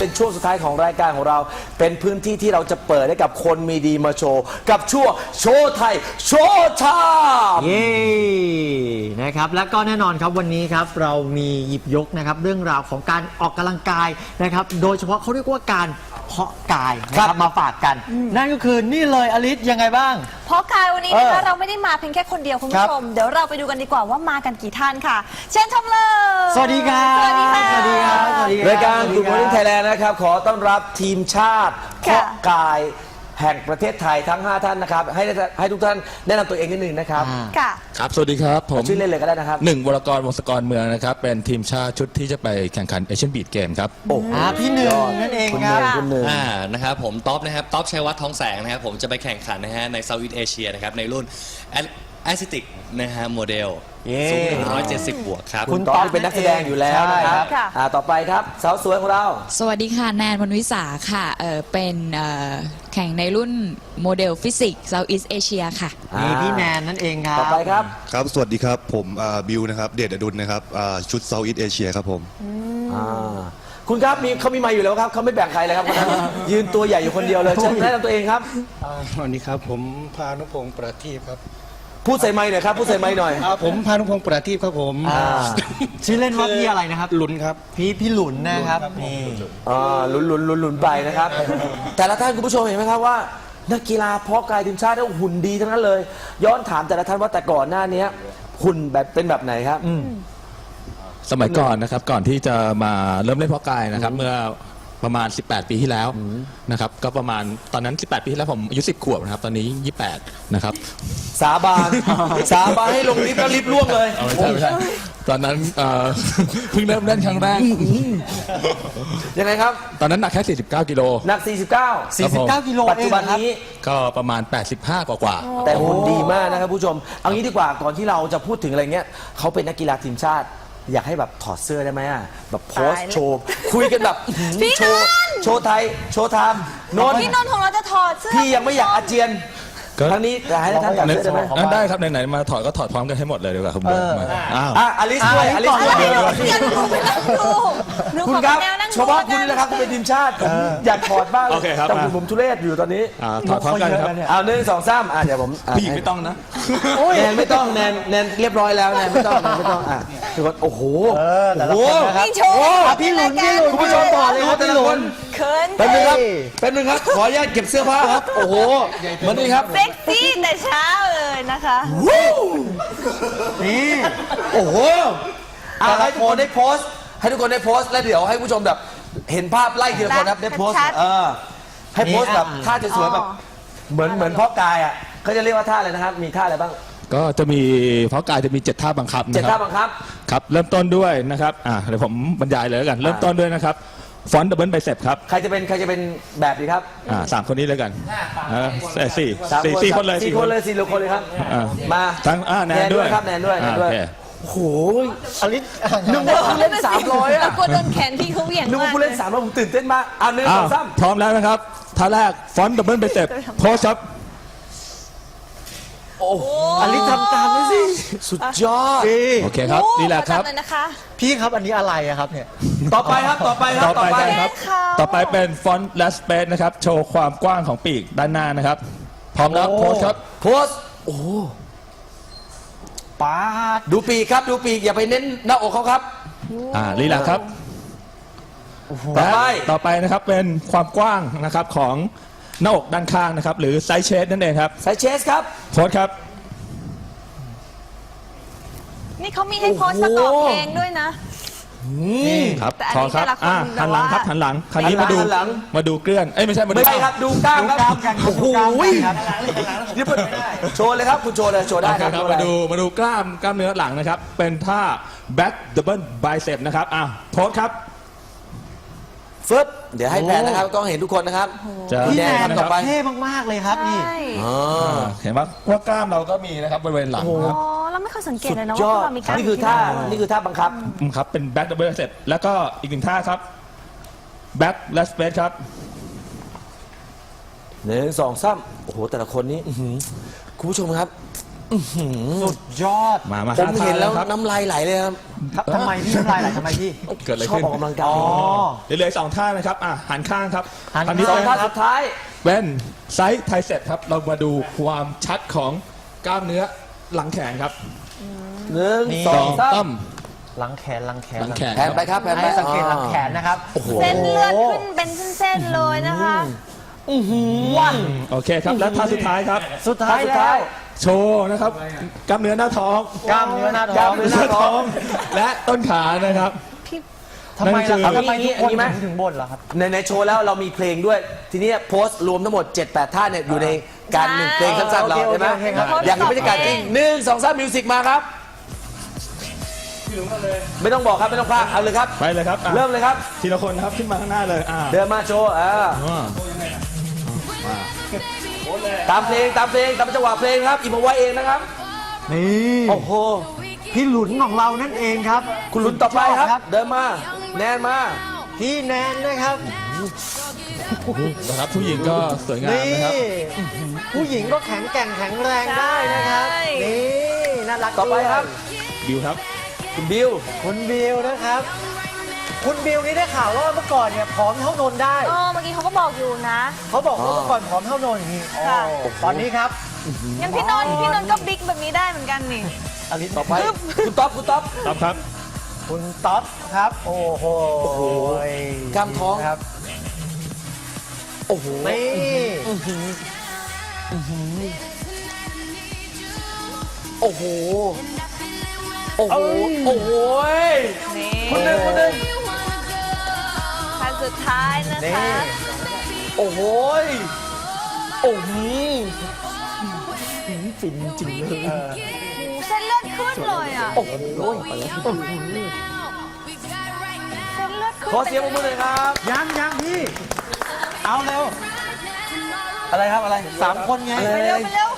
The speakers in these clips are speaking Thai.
เป็นช่วงสุดท้ายของรายการของเรา เป็นพื้นที่ที่เราจะเปิดให้กับคนมีดีมาโชว์ กับช่วงโชว์ไทย โชว์ไทม์เย้นะครับและก็แน่นอนครับวันนี้ครับเรามีหยิบยกนะครับเรื่องราวของการออกกำลังกายนะครับ โดยเฉพาะเขาเรียกว่าการเพาะกายนะครับมาฝากกัน นั่นก็คือนี่เลยอลิสยังไงบ้าง เพราะกายวันนี้นะคะเออเราไม่ได้มาเพียงแค่คนเดียวคุณครัผู้บ ชม เดี๋ยวเราไปดูกันดีกว่าว่ามากันกี่ท่านค่ะ เชิญชมเลย สวัสดีครับสวัสดีค่ะ สวัสดีครับสวัสดีคบ รายการสวัสกลุ่มคมบอร์นิ่งไทยแลนด์นะครับ ขอต้อนรับทีมชาติค่ะเพาะกายแห่งประเทศไทยทั้ง 5 ท่านนะครับ ให้ให้ทุกท่านแนะนำตัวเองนิดนึงนะครับอ่าค่ะ ครับ สวัสดีครับ ผมชื่อเล่นเลยก็ได้นะครับหนึ่งวรกรวงศกรเมืองนะครับ เป็นทีมชาติชุดที่จะไปแข่งขันเอเชียนบีดเกมครับ โอ้โหอ่าพี่หนึ่งนั่นเองคุณคหรับนึ่งคุณหนึ่ง อ่านะครับผมท็อปนะครับท็อปชัยวัฒน์ทองแสงนะครับผมจะไปแข่งขันนะฮะในเซาท์อีสเอเชียนะครับในรุ่น แอสติกนะฮะโมเดลเย้ สูง170 บวกครับ คุณต๊อบเป็นนักแสดงอยู่แล้วนะครับใช่ครับอ่าต่อไปครับสาวสวยของเรา สวัสดีค่ะแนนวันวิสาค่ะเออเป็นเอ่อแข่งในรุ่นโมเดลฟิสิกส์ Southeast Asia ค่ะ นี่พี่แนนนั่นเองครับ ต่อไปครับ ครับ สวัสดีครับ ผมอ่าบิวนะครับ เดชอดุลนะครับอ่าชุดเซาท์อีสเอเชียครับผม อ่า คุณครับมีเขามีไมาอยู่แล้วครับเขาไม่แบ่งใครเลยครับคนนั้นยืนตัวใหญ่อยู่คนเดียวเลยเชิญแนะนำตัวเองครับ อ่าสวัสดีครับ ผมพานุพงศ์ประทีปครับ พูดใส่ไม้หน่อยครับพูดใส่ไม้หน่อย อ่าผมพานุพงศ์ประทีปครับผมอ่า ชื่อเล่นว่าพี่อะไรนะครับ ลุนครับ พี่พี่หลุนนะครับนี่อ่าลุ้นลุ้นลุ้นลุ้นไปนะครับ แต่ละท่านคุณผู้ชมเห็นไหมครับว่า นักกีฬาเพาะกายทีมชาติเนี่ยหุ่นดีทั้งนั้นเลย ย้อนถามแต่ละท่านว่าแต่ก่อนหน้านี้หุ่นแบบเป็นแบบไหนครับ สมัยก่อนนะครับก่อนที่จะมาเริ่มเล่นเพาะกายนะครับเมื่อประมาณ 18 ปีที่แล้วนะครับก็ประมาณตอนนั้น 18 ปีที่แล้วผมอายุ 10 ขวบนะครับตอนนี้ 28 นะครับ สาบาน สาบานให้ลงลิฟต์แล้วลิฟต์ล่วงเลย เอาไม่ใช่ไม่ใช่ตอนนั้นเอ่อ เพิ่งเริ่มเล่นครั้งแรก ยังไงครับ ตอนนั้นหนักแค่ 49 กิโล หนัก 49 ครับผม 49กิโลปัจจุบันเองเหรอครับ นี้ ก็ประมาณ 85 กว่ากว่าแต่หุ่นดีมากนะครับผู้ชม เอางี้ดีกว่าก่อนที่เราจะพูดถึงอะไรเงี้ยเขาเป็นนักกีฬาทีมชาติ อยากให้แบบถอดเสื้อได้ไหมอะแบบโพสตายต์แล้วโชว์ คุยกันแบบพี่โชว์นนท์ โชว์ไทย โชว์ไทม์นนท์พี่นนท์ของเราจะถอดเสื้อพี่ยังไม่อยากอาเจียน ก็ครั้งนี้จะให้ท่านถอดเสื้อได้ไหมอะได้ครับไหนๆมาถอดก็ถอดพร้อมกันให้หมดเลยดีกว่าครับมาอ้าว อะอลิสด้วยอะอลิสอลิสด้วยก่อนเดี๋ยวเดี๋ยวหนูไปนั่งดูหนูคุณขอครับแนวนั่งเฉพาะคุณนี่แหละครับคุณเป็นทีมชาติผมอยากถอดบ้างโอเคครับแต่ผมผมทุเรศอยู่ตอนนี้อ่าถอดพร้อมกันครับ เอาหนึ่งสองสามอะเดี๋ยวผมอะผู้หญิงไม่ต้องนะ แนนไม่ต้องแนนแนนเรียบร้อยแล้วแนนไม่ต้องแนนไม่ต้องอะทุกคนโอ้โหเออแต่ละคนนะครับนี่โชว์ อะพี่หลุนพี่หลุนคุณผู้ชมต่อเลยค รับแต่ละคนเขินแป๊บนึงครับแป๊บนึงครับ ขออนุญาตเก็บเสื้อผ้าครับ โอ้โหมานี่ครับ เซ็กซี่แต่เช้าเลยนะคะนี่โอ้โหอะให้ทุกคนได้โพสต์ ให้ทุกคนได้โพสต์แล้วเดี๋ยวให้ผู้ชมแบบ เห็นภาพไล่ทีละคนครับได้โพสต์ชัดๆเออให้โพสต์แบบนี่อะท่าสวยๆแบบเหมือนเหมือนพ่อกายอะเขาจะเรียกว่าท่าอะไรนะครับ มีท่าอะไรบ้างก็จะมีเพราะกายจะมี7ท่าบังคับเจ็ดนะคท่ารับบังคับ ครับ เริ่มต้นด้วยนะครับ อ่าเดี๋ยวผมบรรยายเลยแล้วกัน เริ่มต้นด้วยนะครับ ฟอนต์ดับเบิลไบเซปครับใครจะเป็นใครจะเป็นแบบดีครับอ่าสามคนนี้เลยกันอ่าเอ่อสี่สามสี่สี่คนเลยสี่คนเลยสี่คนเลยครับอ่ามาทั้งอ่าแนนด้วยครับแนนด้วยแนอ่านด้วยโอเคโอ้โหอลิสนึกว่าคุณเล่นสามร้อยอะกลัวโดนแขนพี่เขาเหวี่ยงนึกว่าคุณเล่นสามร้อยผมตื่นเต้นมากเอาหนึ่งอ้าสอวงสามพร้อมแล้วนะครับท่าแรกฟอนต์ดับเบิลไบเซปโพสครับโอ้โหอลิสทำตามด้วยสิ สุดยอดพี่โอเคครับโอ้นี่แหละครับขอจำเลยนะคะพี่ครับอันนี้อะไรอะครับเนี่ย ต่อไปครับ ต่อไปครับ ต่อไปต่อไปได้ครับเขาต่อไปเป็นฟอนต์และสเปซนะครับ โชว์ความกว้างของปีกด้านหน้านะครับ พร้อมแล้วโอ้โพสครับ โพสต์โอ้โหปาดดูปีกครับดูปีกอย่าไปเน้นหน้าอกเขาครับ อ่าลีลาครับต่อไปและต่อไปนะครับเป็นความกว้างนะครับของหน้าอกด้านข้างนะครับ หรือไซส์เชสนั่นเองครับไซส์เชสครับโพสครับ นี่เขามีให้โพสต์ประกอบเพลงด้วยนะครับแต่อันพอนี้ครับแต่ละคนอ่าแบบหันหลังครับว่า หันหลังคราวนี้มาดูหันหลัง มาดูเกลื่อนเอ้ยไม่ใช่มาดูไม่ใช่ครับดูกล้ามครับดูกล้ามกันโอ้โหดูกล้ามกันครับนี่เปิดโชว์เลยครับคุณโชว์เลยโชว์ได้โอเคครับครับโชว์อะไรมาดูมาดูกล้ามกล้ามเนื้อหลังนะครับ เป็นท่า back double bicep นะครับอ่าโพสครับ ฟึบเดี๋ยวให้แพนนะครับต้องเห็นทุกคนนะครับจะ พี่พี่แนแนนนครับต่อไป เท่มาก ๆ เลยครับนี่ ใช่อ๋ออ่าเห็นว่าว่ากล้ามเราก็มีนะครับบริเวณหลังอ๋นะครับอเรา ไม่เคยสังเกตสุดเลยนะยว่าอดเรามีกล้ามนี่คือท่านี่คือท่าบังคับ อืมครับ เป็น back double bicep แล้วก็อีกหนึ่งท่าครับ back left space ครับ หนึ่งสองสามโอ้โห แต่ละคนนี้อื้อหือคุณผู้ชมครับสุดยอดมามาผมเห็นแล้วครับ น้ำลายไหลเลยครับครับทำไมพี่น้ำลายไหลทำไมพี่ เกิดอะไรชอบขึ้น ออกกำลังกายอ๋อเรื่อยๆสองท่านะครับ อะหันข้างครับหันอันนี้สองเป็นท่าสุดท้ายเป็นไซส์ไทเซ็ตครับ เรามาดูความชัดของกล้ามเนื้อ หลังแขนครับหนึ่งนี่สสอองงสามตั้มหลังแขนหลังแขนหลังแขนแผนไปครับแผนไปให้สังเกตหลังแขนนะครับเส้นเลือดขึ้นเป็นเส้นๆเลยนะคะวันโอเคครับ และท่าสุดท้ายครับ สุดท้ายสุดแล้ท้ายวโชว์นะครับกล้ามเนื้อหน้าท้องกล้ามเนื้อหน้าท้กล้าอมงเนื้อหน้าท้อง และต้นขานะครับทำไมล่ะครับนั่นคือทำไมทุกคนอันนี้ไหมถึงบนเหรอครับในในโชว์แล้วเรามีเพลงด้วย ทีนี้โพสต์รวมทั้งหมด 7-8 ท่าเนี่ยอยู่ใน การหนึ่งเพลงสั้นๆเราโอเคใช่ไหมโอเคครับ อยากเห็นบรรยากาศจริงหนึ่งสองสามมิวสิกมาครับ ไม่ต้องบอกครับไม่ต้องพลาดเอาเลยครับ ไปเลยครับอะเริ่มเลยครับ ทีละคนครับขึ้นมาข้างหน้าเลยอ่าเดินมาโชว์อ่าอ่าตามเพลงตามเพลงตามจังหวะเพลงครับอิมพอไว้เองนะครับ นี่โอ้โห พี่หลุนของเรานั่นเองครับคุณลุ้นต่อไปคชรับ เดินมา แนนมา พี่แนนนะครับ นะครับผู้หญิงก็สวยงามนี่นะครับผู้หญิงก็แข็งแกร่งแข็งแรงได้นะครับ ใช่ นี่น่ารักต่อไปด้วยครับ บิวครับ คุณบิว คุณบิวนะครับ คุณบิวนี่ได้ข่าวว่าเมื่อก่อนเนี่ยผอมเท่านนได้ เออเมื่อกี้เขาก็บอกอยู่นะ เขาบอกว่าเมื่อก่อนผอมเท่านนนี่อ๋อค่ะ ตอนนี้ครับงั้นพี่นนท์พี่นนท์ก็บิ๊กแบบนี้ได้เหมือนกันนี่อันนี้ต่อไปคุณต๊อปคุณต๊อปตามครับ คุณต๊อปครับ โอ้โหกล้ามท้อง ครับ โอ้โหนี่โอ้โหโอ้โห โอ้โหนี่คนหนึ่งคนหนึ่งขั้นสุดท้ายนะนี่คะ โอ้โห โอ้โหฟินจริงเลยเออโอ้โหเส้นเลือดขึ้นเลยอะ โอ้โหเส้นเลือดขึ้นขอเสียงปรบมือหน่อยครับ ยังยังพี่ เอาเร็ว อะไรครับอะไรสามคนไงอะไรไปเร็วไปเร็ว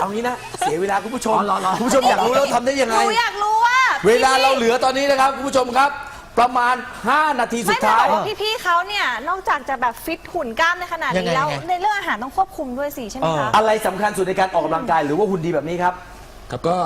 เอางี้นะ เสียเวลาคุณผู้ชมอ๋อเหรอเหรอคุณผู้ชมอยากรู้แล้วทำได้ยังหไง นูอยากรู้ว่าเวลาเราเหลือตอนนี้นะครับคุณผู้ชมครับ ประมาณ 5 นาทีสุไม่ดแต่ท้ายว่าพี่ๆเขาเนี่ยนอกจากจะแบบฟิตหุ่นกล้ามในขนาดยังไงนี้แล้วยังไง ในเรื่องอาหารต้องควบคุมด้วยสิใช่ไหมคะ อะไรสำคัญสุดในการออกกำลังกายหรือว่าหุ่นดีแบบนี้ครับ ครับก็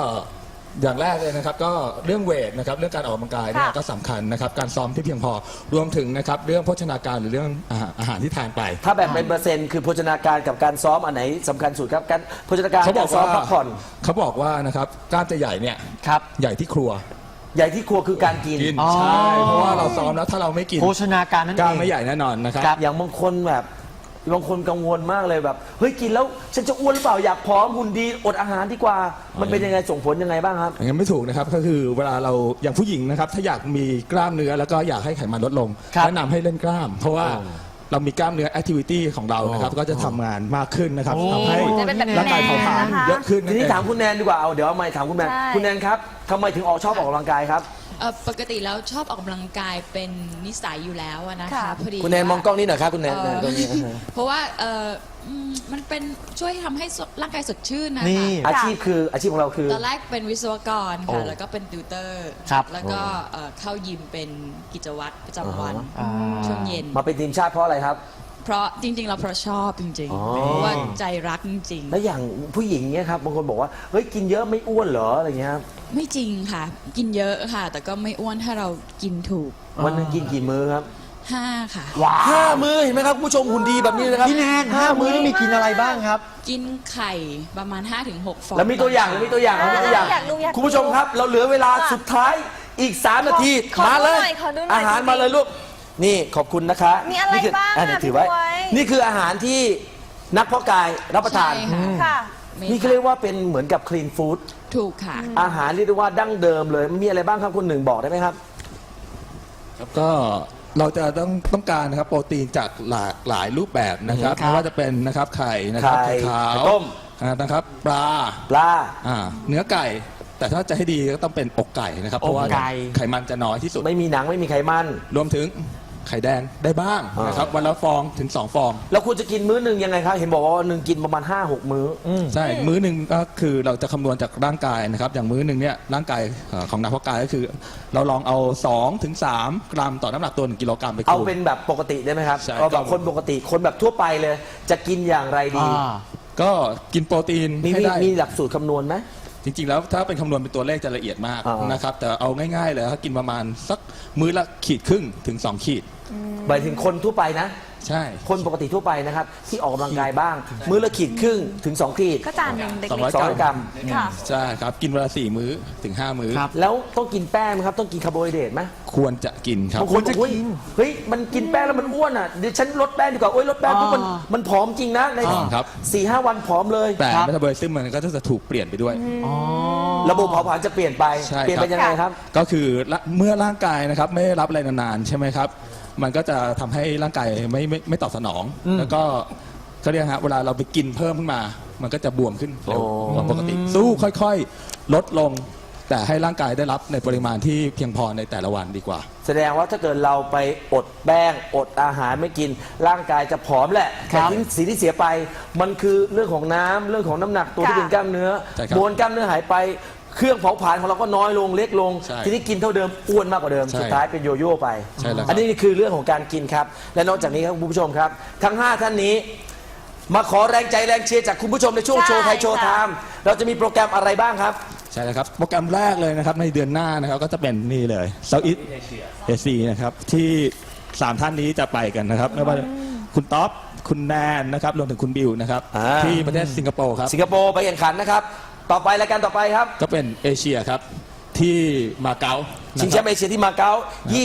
อย่างแรกเลยนะครับก็เรื่องเวทนะครับเรื่องการออกกำลังกายเนี่ยค่ะก็สำคัญนะครับการซ้อมที่เพียงพอรวมถึงนะครับเรื่องโภชนาการหรือเรื่องอาหารอาหารที่ทานไป ถ้าแบ่งเป็นเปอร์เซ็นต์คือโภชนาการกับการซ้อมอันไหนสำคัญสุดครับการโภชนาการเขาบอกซ้อว่ามพักผ่อนเขาบอกว่านะครับกล้ามจะใหญ่เนี่ยครับ ใหญ่ที่ครัวใหญ่ที่ครัวคือการกิน กินอ๋อ ใช่เพราะว่าเราซ้อมแล้วถ้าเราไม่กินโภชนาการนั่นกล้ามเองไม่ใหญ่แน่นอนนะครับ อย่างบางคนแบบ บางคนกังวลมากเลยแบบ เฮ้ยกินแล้วฉันจะอ้วนหรือเปล่าอยากผอมหุ่นดีอดอาหารดีกว่า มันเป็นยังไงส่งผลยังไงบ้างครับ อย่างนั้นไม่ถูกนะครับก็คือเวลาเราอย่างผู้หญิงนะครับ ถ้าอยากมีกล้ามเนื้อแล้วก็อยากให้ไขมันลดลงครับแนะนำให้เล่นกล้าม เพราะว่าเรามีกล้ามเนื้อแอคทิวิตี้ของเรานะครับก็จะทำงานมากขึ้นนะครับโอ้ทำให้จะเป็นแบบร่างกายเผาผลาญนะคะเยอะขึ้นทีนี้นั่นเองถามคุณแนนดีกว่าเอาเดี๋ยวเอาไม่ถามคุณแนนใช่ คุณแนนครับทำไมถึงออกชอบออกกำลังกายครับ เอ่อปกติแล้วชอบออกกำลังกายเป็นนิสัยอยู่แล้วอะนะคะค่ะพอดีคุณแนนมองกล้องว่านี้หน่อยครับคุณแนนเอ่อตรงนี้เพราะว่าเอ่ออืมมันเป็นช่วยทำให้สดร่างกายสดชื่นนะนี่คะอาชีพคืออาชีพของเราคือ ตอนแรกเป็นวิศวกรโอ้ค่ะแล้วก็เป็นติวเตอร์ครับ แล้วก็เอ่อเข้ายิมเป็นกิจวัตรประจำวันอ่า ช่วงเย็น มาเป็นทีมชาติเพราะอะไรครับ เพราะจริงๆเราเพราะชอบจริงอ๋อ ๆเพราะว่าใจรักจริง แล้วอย่างผู้หญิงเนี่ยครับบางคนบอกว่าเฮ้ยกินเยอะไม่อ้วนเหรออะไรเงี้ยครับๆ ไม่จริงค่ะ กินเยอะค่ะ แต่ก็ไม่อ้วนถ้าเรากินถูกวันหนึงกินกี่มื้อครับห้าค่ะ ห้ามื้อเห็นไหมครับคุณผู้ชมหุ่นดีแบบนี้นะครับพี่แนนห้ามื้อมีกินอะไรบ้างครับ กินไข่ประมาณ 5-6ฟองแล้วมีตัวอย่างแล้วมีตัวอย่างแล้วมีตัวอย่าง อยากรู้อยากรู้คุณผู้ชมครับ เราเหลือเวลาสุดท้ายอีก 3 นาที ขอมาเลย ขอดูหน่อยขอดูหน่อยอาหารมาเลยลูก นี่ขอบคุณนะคะมีอะไรนี่คืบ้างอะเดี๋ยวถือไว้ พี่บ๊วย นี่คืออาหารที่นักเพาะกายรับประทาน ใช่ค่ะ ค่ะ นี่เขาเรียกว่าเป็นเหมือนกับคลีนฟู้ดถูกค่ะ อาหารเรียกได้ว่าดั้งเดิมเลย มีอะไรบ้างครับคุณหนึ่งบอกได้ไหมครับ ครับก็เราจะต้องต้องการนะครับโปรตีนจากหลากหลายรูปแบบนะครับครับไม่ว่าจะเป็นนะครับไข่นะครับไข่ไข่ขาวไข่ต้ม อ่านะครับปลาปลา อ่าเนื้อไก่ แต่ถ้าจะให้ดีก็ต้องเป็นอกไก่นะครับเพราะว่าอกไก่ ไขมันจะน้อยที่สุด ไม่มีหนังไม่มีไขมัน รวมถึง ไข่แดงได้บ้างนะครับวันละฟองถึง 2 ฟอง แล้วคุณจะกินมื้อหนึ่งยังไงครับ เห็นบอกว่าวันหนึ่งกินประมาณ 5 6 มื้ออใช่ มื้อหนึ่งก็คือเราจะคำนวณจากร่างกายนะครับ อย่างมื้อหนึ่งเนี่ยร่างกายเอ่อของนักเพาะกายก็คือ เราลองเอา2ถึง3กรัมต่อน้ำหนักตัวหนึ่งกิโลกรัมไปเอาคูณเป็นแบบปกติได้ไหมครับใช่เอาแบบครับคนปกติคนแบบทั่วไปเลย จะกินอย่างไรดี อ่า ก็กินโปรตีนมีให้มีได้ มีหลักสูตรคำนวณไหม จริงๆ แล้วถ้าเป็นคำนวณเป็นตัวเลขจะละเอียดมากอ่าน นะครับ แต่เอาง่ายๆเลยถ้ากินประมาณสักมื้อละขีดครึ่งถึง 2 ขีด หมายถึงคนทั่วไปนะ ใช่ คนปกติทั่วไปนะครับ ที่ออกกำลังกายบ้าง มื้อละขีดครึ่งถึง 2 ขีดก็จานหนึ่งเด็กสองร้อยสองร้อยกรัม ๆค่ะ ใช่ครับ กินเวลาสี่มื้อถึง5มื้อ ครับ แล้วต้องกินแป้งไหมครับ ต้องกินคาร์โบไฮเดรตไหมควรจะกินครับ บางคนบอกเฮ้ยเฮ้ยมันกินแป้งแล้วมันอ้วนอะเดี๋ยวฉันลดแป้งดีกว่าโอ้ยลดแป้งปุ๊บมันอ่ามันผอมจริงนะในอ่าครับ สี่ห้าวันผอมเลย แต่ครับ เมตาบอลิซึมมันก็จะถูกเปลี่ยนไปด้วยอ๋อระบบเผาผลาญจะเปลี่ยนไป ใช่เปลี่ยนไปครับยังไงครับ ก็คือละเมื่อร่างกายนะครับไม่ได้รับอะไรนานๆใช่ไหมครับ มันก็จะทำให้ร่างกายไม่ไม่ไม่ตอบสนองแล้วก็เขาเรียกฮะเวลาเราไปกินเพิ่มขึ้นมา มันก็จะบวมขึ้นเร็วโอ้ กว่าปกติ สู้ค่อยๆ ลดลง แต่ให้ร่างกายได้รับในปริมาณที่เพียงพอในแต่ละวันดีกว่า แสดงว่าถ้าเกิดเราไปอดแป้งอดอาหารไม่กิน ร่างกายจะผอมแหละครัแต่บที่สิ่งที่เสียไป มันคือเรื่องของน้ำเรื่องของน้ำหนักตัวที่ค่ะเป็นกล้ามเนื้อใช่ครับ มวลกล้ามเนื้อหายไป เครื่องเผาผลาญของเราก็น้อยลงเล็กลง ใช่ทีนี้กินเท่าเดิมอ้วนมากกว่าเดิม ใช่สุดท้ายเป็นโยโย่ไป ใช่แล้วครับ อันนี้คือเรื่องของการกินครับ และนอกจากนี้ครับคุณผู้ชมครับ ทั้ง 5 ท่านนี้ มาขอแรงใจแรงเชียร์จากคุณผู้ชมในช่วงใช่โชว์ไทยโชว์ไทค่ะม์เราจะมีโปรแกรมอะไรบ้างครับ ใช่แล้วครับ โปรแกรมแรกเลยนะครับ ในเดือนหน้านะครับก็จะเป็นนี่เลย Southeast Asia นะครับ ที่สามท่านนี้จะไปกันนะครับไม่ว่าคุณท็อป คุณแนนนะครับ รวมถึงคุณบิวนะครับ อ่า ที่ประเทศสิงคโปร์ครับ สิงคโปร์ไปแข่งขันนะครับ ต่อไปรายการต่อไปครับ ก็เป็นเอเชียครับที่มาเก๊าชิงแชมป์เอเชียที่มาเก๊า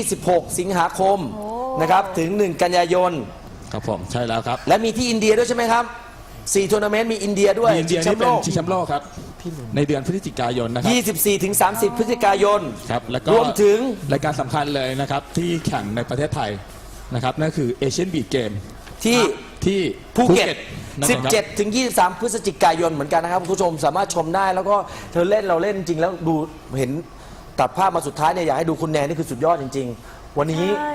26 สิงหาคมนะครับถึง 1 กันยายน ครับผมใช่แล้วครับและมีที่อินเดียด้วยใช่ไหมครับ4ทัวร์นาเมนต์มีอินเดียด้วยมีอินเดียชิงแชนี่มป์เป็โลนก ชิงแชมป์โลกครับในเดือนพฤศจิกายนนะครับ 24 ถึง 30 พฤศจิกายน ครับแล้วก็รวมถึง รายการสำคัญเลยนะครับที่แข่งในประเทศไทยนะครับนั่นคือเอเชียนบีเกมที่ ที่ภูเก็ต นั่นเองครั 17 ถึง 23 พฤศจิกายนเหมือนกันนะครับคุณผู้ชมสามารถชมได้ แล้วก็เธอเล่นเราเล่นจริงแล้วดูเห็นตัดภาพมาสุดท้ายเนี่ยอยากให้ดูคุณแนนนี่คือสุดยอดจริง ๆ วันนี้ใช่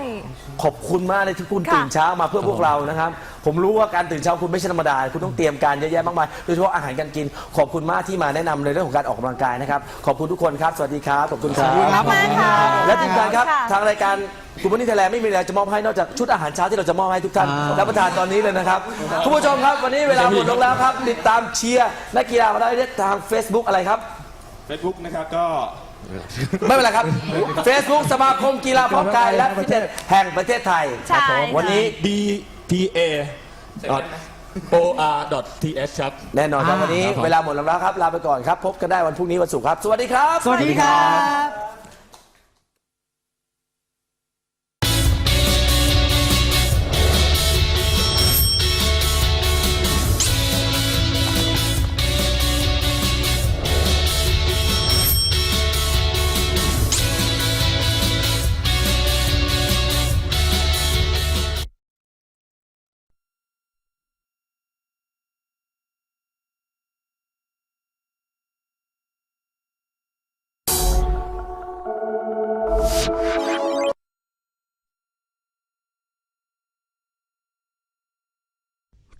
ขอบคุณมากเลยที่คุณค่ะตื่นเช้ามาเพื่อพวกเรานะครับ ผมรู้ว่าการตื่นเช้าคุณไม่ใช่ธรรมดา คุณต้องเตรียมการเยอะแยะมากมายโดยเฉพาะอาหารการกิน ขอบคุณมากที่มาแนะนำในเรื่องของการออกกำลังกายนะครับ ขอบคุณทุกคนครับ สวัสดีครับ ขอบคุณครับสวัสดีครับขอบคุณค่ะและทีมงานครับค่ะ ทางรายการคุณวันนี้ไทยแลนด์ไม่มีอะไรจะมอบให้นอกจากชุดอาหารเช้าที่เราจะมอบให้ทุกท่านอ่ารับประทานตอนนี้เลยนะครับคุณผู้ชมครับวันนี้เวลาหมดลงแล้วครับติดตามเชียร์นักกีฬามาได้ทาง Facebook อะไรครับ Facebook นะครับก็ ไม่เป็นไรครับ Facebook สมาคมกีฬาเพาะกายและฟิตเนสแห่งประเทศไทย ใช่ครับผมวันนี้ bpa or th ครับ แน่นอนครับอ่าวันนี้ครับผมเวลาหมดลงแล้วครับ ลาไปก่อนครับ พบกันได้วันพรุ่งนี้วันศุกร์ครับ สวัสดีครับ สวัสดีครับ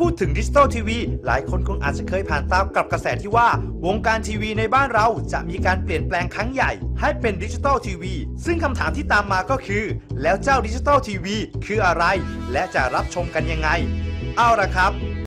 พูดถึงดิจิตอลทีวีหลายคนคงอาจจะเคยผ่านตามกับกระแสที่ว่า วงการทีวีในบ้านเราจะมีการเปลี่ยนแปลงครั้งใหญ่ ให้เป็นดิจิตอลทีวีซึ่งคำถามที่ตามมาก็คือ แล้วเจ้าดิจิตอลทีวีคืออะไร และจะรับชมกันยังไง เอาละครับ